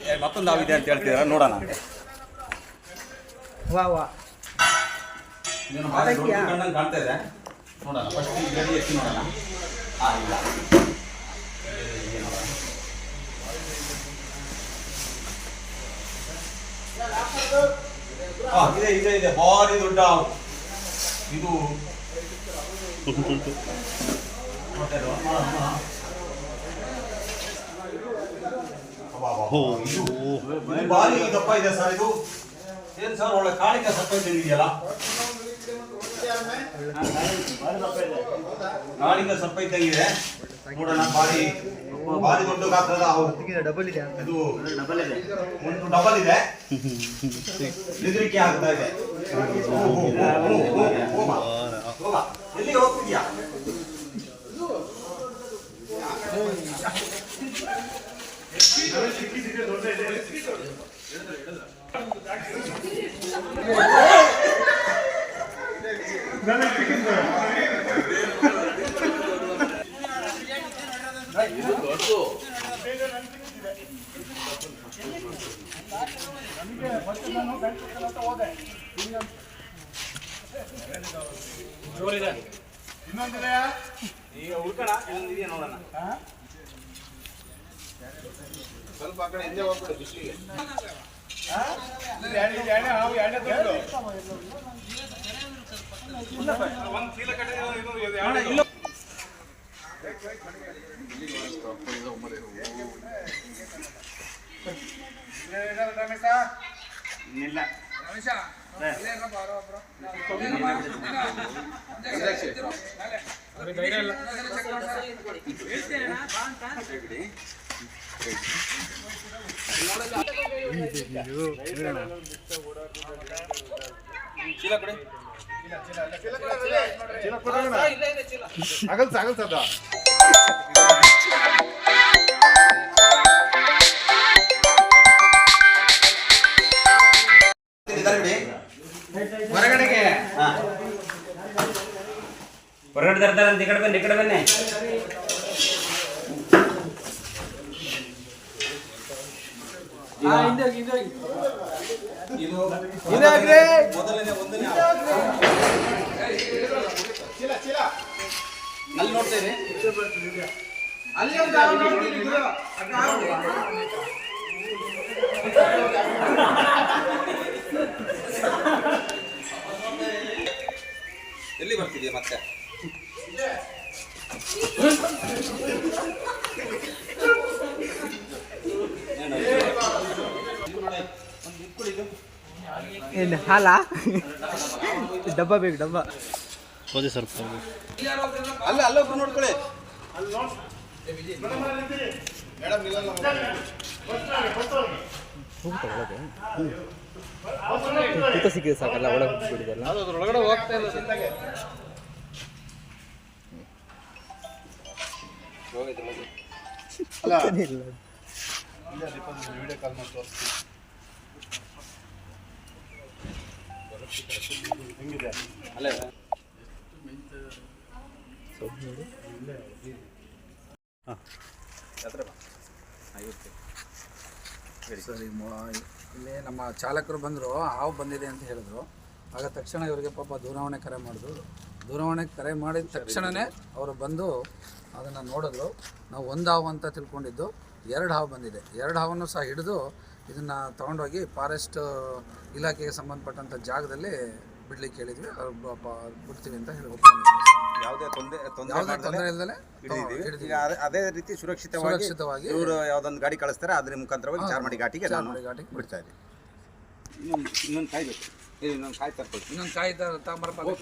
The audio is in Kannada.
ಹಾವಿದೆ ಅಂತ ಹೇಳ್ತಿದಾರ ನೋಡೋಣ. ವಾ ವಾ. ದೊಡ್ಡ ಕಾಣ್ತಾ ಇದೆ. ನೋಡೋಣ ಫಸ್ಟ್ ಈ ಗಡಿ ಎತ್ತಿ ನೋಡೋಣ. ಆ ಇಲ್ಲ. ಹೀಗೆ ನೋಡೋಣ. ಇದೆ ಇದೆ ಇದೆ. ಭಾರಿ ದೊಡ್ಡ ಇದು ನೋಡ್ತಾ ಇಲ್ವಾ? ನೋಡೋಣ, ಇದು ಭಾರಿ ದಪ್ಪ ಇದೆ ಸರ್, ಇದು ಏನ್ ಸರ್, ಒಳ್ಳೆ ಕಾಳಿಕೆ ಸಪ್ಪ ಇದೆಯಲ್ಲ ಕಾಳಿಂಗ ಸಪ್ಪ ಇದ್ದಂಗಿದೆ ನೋಡೋಣ ಭಾರಿ ಭಾರಿ ದೊಡ್ಡ ಗಾತ್ರದ ಡಬಲ್ ಇದೆ ಇದು ಒಂದು ಡಬಲ್ ಇದೆ. ಹೆದರಿಕೆ ಆಗ್ತಾ ಇದೆ. ಹೋಗ್ತಿದ್ಯಾ? ಈಗ ಹುಡ್ಕೋಣ ಇನ್ನೊಂದಿದೆಯಾ ನೋಡೋಣ. ಸ್ವಲ್ಪ ಆ ಕಡೆ ಹಿಂದೆ ಹೋಗ್ಬಿಡು ಬಿಸಿಲಿಗೆ ಇಲ್ಲ ಚೀಲ ಕೊಡಿ ಇದಾರೆ ಬಿಡಿ ಹೊರಗಡೆಗೆ ಹೊರಗಡೆ ತರ್ತಾರೆ ಅಂತ ಈ ಕಡೆ ಬನ್ನಿ ಈ ಕಡೆ ಬನ್ನಿ. ಇದು. ಮೊದಲನೇ ಒಂದನೇ ಅಲ್ಲಿ ನೋಡ್ತೇನೆ ಅಲ್ಲಿ ಒಂದು ಎಲ್ಲಿ ಬರ್ತಿದ್ಯಾ ಮತ್ತೆ? ಏನು ಹಾಲ? ಡಬ್ಬ ಬೇಕು ಡಬ್ಬ. ಅಲ್ಲ ಅಲ್ಲೊಬ್ರು ನೋಡ್ಕೊಳ್ಳಿ. ತೂಕ ಸಿಕ್ಕಿದೆ ಸಾಕಲ್ಲ ಒಳಗೆ ಬಿಡಿದಲ್ಲ ಒಳಗಡೆ ಹೋಗ್ತಾ ಇಲ್ಲ ಅಲ್ಲ. ಇಲ್ಲ. ವಿಡಿಯೋ ಕಾಲ್ ಮಾಡಿ ತೋರಿಸ್ತೀನಿ. ಸರಿ ಇಲ್ಲಿ ನಮ್ಮ ಚಾಲಕರು ಬಂದರು, ಹಾವು ಬಂದಿದೆ ಅಂತ ಹೇಳಿದ್ರು. ಆಗ ತಕ್ಷಣ ಇವರಿಗೆ ಪಾಪ ದೂರವಾಣಿ ಕರೆ ಮಾಡಿದ್ರು ದೂರವಾಣಿ ಕರೆ ಮಾಡಿದ ತಕ್ಷಣವೇ ಅವರು ಬಂದು ಅದನ್ನು ನೋಡಿದ್ರು ನಾವು ಒಂದು ಹಾವು ಅಂತ ತಿಳ್ಕೊಂಡಿದ್ದು, ಎರಡು ಹಾವು ಬಂದಿದೆ. ಎರಡು ಹಾವನ್ನು ಸಹ ಹಿಡಿದು ಇದನ್ನು ತೊಗೊಂಡೋಗಿ ಫಾರೆಸ್ಟ್ ಇಲಾಖೆಗೆ ಸಂಬಂಧಪಟ್ಟಂಥ ಜಾಗದಲ್ಲಿ ಬಿಡ್ಲಿಕ್ಕೆ ಹೇಳಿದ್ವಿ. ಬಿಡ್ತೀವಿ ಅಂತ ಹೇಳಿ ಯಾವುದೇ ತೊಂದರೆ ತೊಂದರೆ ಯಾವುದೇ ತೊಂದರೆ ಇಲ್ಲದೆ ಹಿಡಿದಿದ್ದೀವಿ. ಈಗ ಅದೇ- ಅದೇ ರೀತಿ ಸುರಕ್ಷಿತವಾಗಿ ಸುರಕ್ಷಿತವಾಗಿ ಇವರು ಯಾವ್ದೊಂದು ಗಾಡಿ ಕಳಿಸ್ತಾರೆ ಅದ್ರ ಮುಖಾಂತರವಾಗಿ ಚಾರ್ಮಾಡಿ ಘಾಟಿಗೆ ನಾನು ಚಾರ್ಮಡಿ ಘಾಟಿಗೆ. ಬಿಡ್ತಾ ಇನ್ನೊಂದು ಇನ್ನೊಂದು ಕಾಯ್ಬೇಕು ಇನ್ನೊಂದು ಕಾಯಿ ತರ್ಕೊಳ್ತೀನಿ. ಇನ್ನೊಂದು ತಗೊಂಬರ್ಬೇಕು